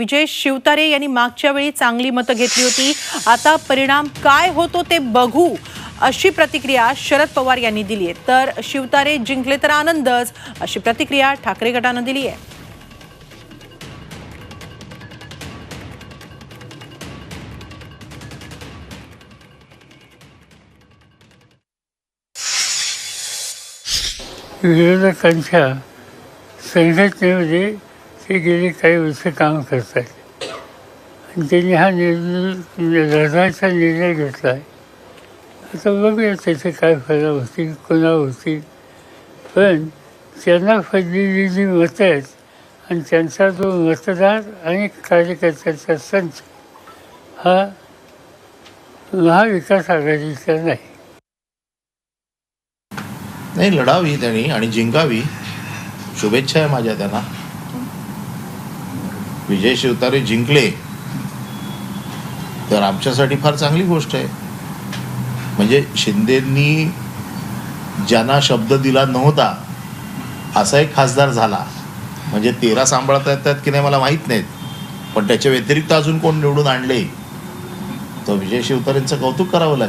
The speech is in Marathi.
विजय शिवतारे यांनी मागच्या वेळी चांगली मतं घेतली होती. आता परिणाम काय होतो ते बघू अशी प्रतिक्रिया शरद पवार यांनी दिली आहे. तर शिवतारे जिंकले तर आनंदच अशी प्रतिक्रिया ठाकरे गटानं दिली आहे. विरोधकांच्या संघटनेमध्ये ते गेले काही वर्ष काम करतात आणि त्यांनी हा निर्णय लढण्याचा निर्णय घेतला आहे आता बघूया त्याचे काय फायदा होतील कोणा होतील. पण त्यांना फडलेली जी मतं आहेत. आणि त्यांचा जो मतदार आणि कार्यकर्त्यांचा संच हा महाविकास आघाडीचा नाही. नाही लढावी त्यांनी आणि जिंकावी. शुभेच्छा आहे माझ्या त्यांना. विजय शिवतारे जिंकले तर आमच्यासाठी फार चांगली गोष्ट आहे. म्हणजे शिंदेंनी ज्यांना शब्द दिला नव्हता असा एक खासदार झाला. म्हणजे तेरा सांभाळता येतात की नाही मला माहीत नाहीत. पण त्याच्या व्यतिरिक्त अजून कोण निवडून आणले? तर विजय शिवतारेंचं कौतुक करावं लागेल.